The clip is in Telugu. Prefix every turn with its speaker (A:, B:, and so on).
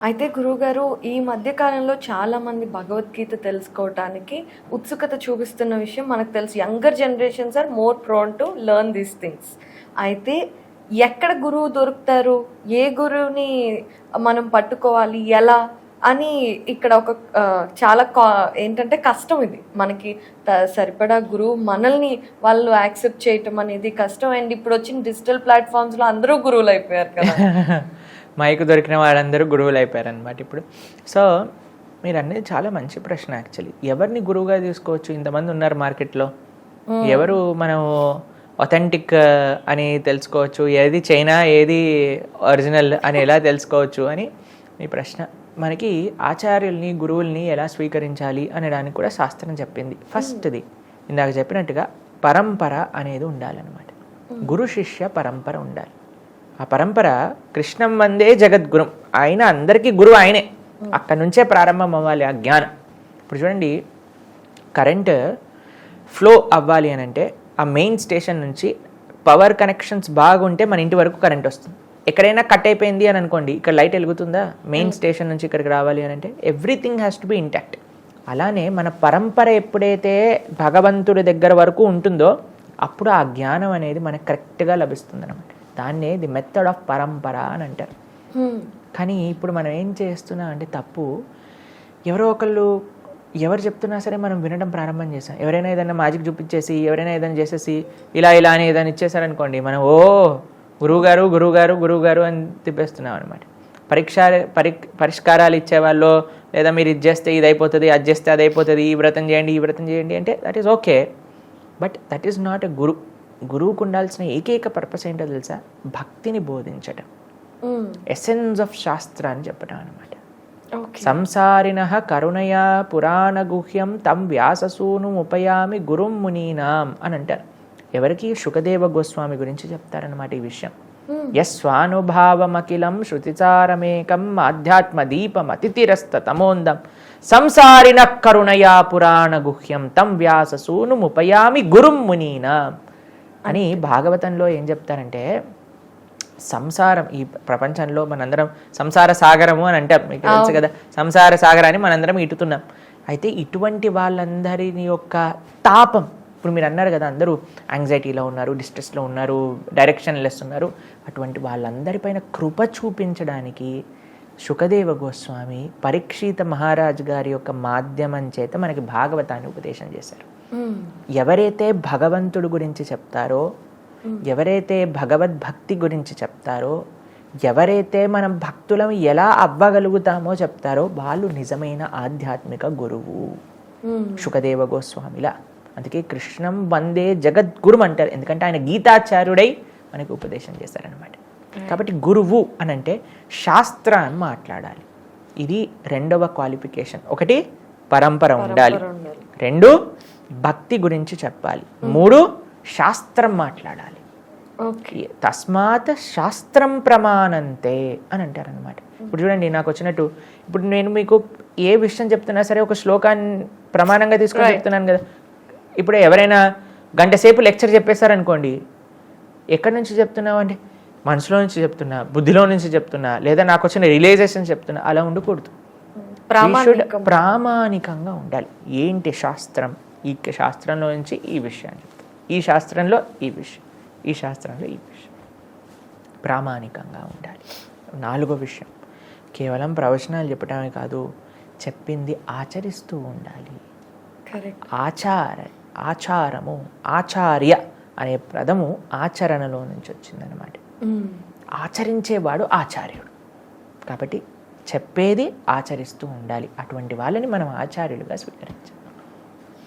A: అయితే గురువుగారు ఈ మధ్యకాలంలో చాలా మంది భగవద్గీత తెలుసుకోవటానికి ఉత్సుకత చూపిస్తున్న విషయం మనకు తెలుసు. Younger generations are more prone to learn these things. అయితే ఎక్కడ గురువు దొరుకుతారు? ఏ గురువుని మనం పట్టుకోవాలి? ఎలా? అని ఇక్కడ ఒక చాలా కా ఏంటంటే కష్టం ఇది. మనకి సరిపడా గురువు మనల్ని వాళ్ళు యాక్సెప్ట్ చేయటం అనేది కష్టం. అండ్ ఇప్పుడు వచ్చిన డిజిటల్ ప్లాట్ఫామ్స్లో అందరూ గురువులు అయిపోయారు కదా.
B: మైకు దొరికిన వాళ్ళందరూ గురువులు అయిపోయారు అనమాట ఇప్పుడు. సో మీరు అనేది చాలా మంచి ప్రశ్న యాక్చువల్లీ. ఎవరిని గురువుగా తీసుకోవచ్చు? ఇంతమంది ఉన్నారు మార్కెట్లో. ఎవరు మనం ఒథెంటిక్ అని తెలుసుకోవచ్చు? ఏది చైనా ఏది ఒరిజినల్ అని ఎలా తెలుసుకోవచ్చు? అని మీ ప్రశ్న. మనకి ఆచార్యుల్ని గురువుల్ని ఎలా స్వీకరించాలి అనడానికి కూడా శాస్త్రం చెప్పింది. ఫస్ట్ది ఇందాక చెప్పినట్టుగా పరంపర అనేది ఉండాలన్నమాట. గురు శిష్య పరంపర ఉండాలి. ఆ పరంపర కృష్ణం వందే జగద్గురం. ఆయన అందరికీ గురువు ఆయనే. అక్కడి నుంచే ప్రారంభం అవ్వాలి ఆ జ్ఞానం. ఇప్పుడు చూడండి కరెంట్ ఫ్లో అవ్వాలి అని అంటే ఆ మెయిన్ స్టేషన్ నుంచి పవర్ కనెక్షన్స్ బాగుంటే మన ఇంటి వరకు కరెంట్ వస్తుంది. ఎక్కడైనా కట్ అయిపోయింది అని అనుకోండి ఇక్కడ లైట్ వెలుగుతుందా? మెయిన్ స్టేషన్ నుంచి ఇక్కడికి రావాలి అని అంటే everything has to be intact. అలానే మన పరంపర ఎప్పుడైతే భగవంతుడి దగ్గర వరకు ఉంటుందో అప్పుడు ఆ జ్ఞానం అనేది మనకు కరెక్ట్గా లభిస్తుంది అనమాట దాన్నే ది మెథడ్ ఆఫ్ పరంపర అని అంటారు. కానీ ఇప్పుడు మనం ఏం చేస్తున్నాం అంటే తప్పు. ఎవరో ఒకళ్ళు ఎవరు చెప్తున్నా సరే మనం వినడం ప్రారంభం చేసాం. ఎవరైనా ఏదైనా మ్యాజిక్ చూపించేసి ఎవరైనా ఏదైనా చేసేసి ఇలా ఇలా అని ఏదైనా ఇచ్చేసారనుకోండి మనం ఓ గురువుగారు గురువుగారు గురువుగారు అని తిప్పేస్తున్నాం అనమాట పరీక్ష పరి పరిష్కారాలు ఇచ్చేవాళ్ళు లేదా మీరు ఇది చేస్తే ఇది అయిపోతుంది అది చేస్తే అది అయిపోతుంది ఈ వ్రతం చేయండి ఈ వ్రతం చేయండి అంటే that is okay but that is not a guru గురువుకు ఉండాల్సిన ఏకైక పర్పస్ ఏంటో తెలుసా? భక్తిని
A: Hmm.
B: ఎసెన్స్ ఆఫ్ శాస్త్ర అని చెప్పడం అనమాట
A: ఓకే.
B: సంసారిణ కరుణయా పురాణగుహ్యం తం వ్యాససూను ఉపయామి గురుం మునీనాం అని అంటారు. ఎవరికి? శుకదేవ గోస్వామి గురించి చెప్తారనమాట ఈ విషయం. యస్వానుభావమఖిలం శృతిచారమేకం ఆధ్యాత్మ దీపమతితిరస్త తమోందం సంసారిణ కరుణయా పురాణ గుహ్యం తం వ్యాససూను ఉపయామి గురుం మునీనాం. అని భాగవతంలో ఏం చెప్తారంటే సంసారం ఈ ప్రపంచంలో మనందరం సంసార సాగరము అని అంటాం. మీకు తెలుసు కదా సంసార సాగరాన్ని మనందరం ఇటుతున్నాం. అయితే ఇటువంటి వాళ్ళందరిని యొక్క తాపం ఇప్పుడు మీరు అన్నారు కదా అందరూ యాంగ్జైటీలో ఉన్నారు డిస్ట్రెస్లో ఉన్నారు డైరెక్షన్ లెస్ ఉన్నారు. అటువంటి వాళ్ళందరిపైన కృప చూపించడానికి శుకదేవ గోస్వామి పరీక్షిత మహారాజ్ గారి యొక్క మాధ్యమం చేత మనకి భాగవతాన్ని ఉపదేశం చేశారు. ఎవరైతే భగవంతుడు గురించి చెప్తారో ఎవరైతే భగవద్భక్తి గురించి చెప్తారో ఎవరైతే మనం భక్తులం ఎలా అవ్వగలుగుతామో చెప్తారో వాళ్ళు నిజమైన ఆధ్యాత్మిక గురువు. శుకదేవ గోస్వామిలా. అందుకే కృష్ణం వందే జగద్గురు అంటారు ఎందుకంటే ఆయన గీతాచార్యుడై మనకు ఉపదేశం చేశారనమాట కాబట్టి గురువు అని అంటే శాస్త్రం మాట్లాడాలి. ఇది రెండవ క్వాలిఫికేషన్ ఒకటి పరంపర ఉండాలి. రెండు భక్తి గురించి చెప్పాలి. మూడు శాస్త్రం మాట్లాడాలి.
A: ఓకే
B: తస్మాత్ శాస్త్రం ప్రమాణంతే అని అంటారనమాట ఇప్పుడు చూడండి నాకు వచ్చినట్టు ఇప్పుడు నేను మీకు ఏ విషయం చెప్తున్నా సరే ఒక శ్లోకాన్ని ప్రమాణంగా తీసుకొని చెప్తున్నాను కదా. ఇప్పుడు ఎవరైనా గంట సేపు లెక్చర్ చెప్పేశారనుకోండి ఎక్కడి నుంచి చెప్తున్నావు అంటే మనసులో నుంచి చెప్తున్నా బుద్ధిలో నుంచి చెప్తున్నా లేదా నాకు వచ్చిన రియలైజేషన్ చెప్తున్నా అలా ఉండకూడదు. ప్రామాణికంగా. ఉండాలి. ఏంటి శాస్త్రం? ఈ శాస్త్రంలో నుంచి ఈ విషయాన్ని ఈ శాస్త్రంలో ఈ విషయం. ఈ శాస్త్రంలో ఈ విషయం. ప్రామాణికంగా ఉండాలి. నాలుగో విషయం. కేవలం ప్రవచనాలు చెప్పడమే కాదు చెప్పింది ఆచరిస్తూ ఉండాలి. ఆచార ఆచారము ఆచార్య అనే పదము ఆచరణలో నుంచి వచ్చిందనమాట ఆచరించేవాడు ఆచార్యుడు. కాబట్టి చెప్పేది ఆచరిస్తూ ఉండాలి. అటువంటి వాళ్ళని మనం ఆచార్యులుగా స్వీకరించాలి.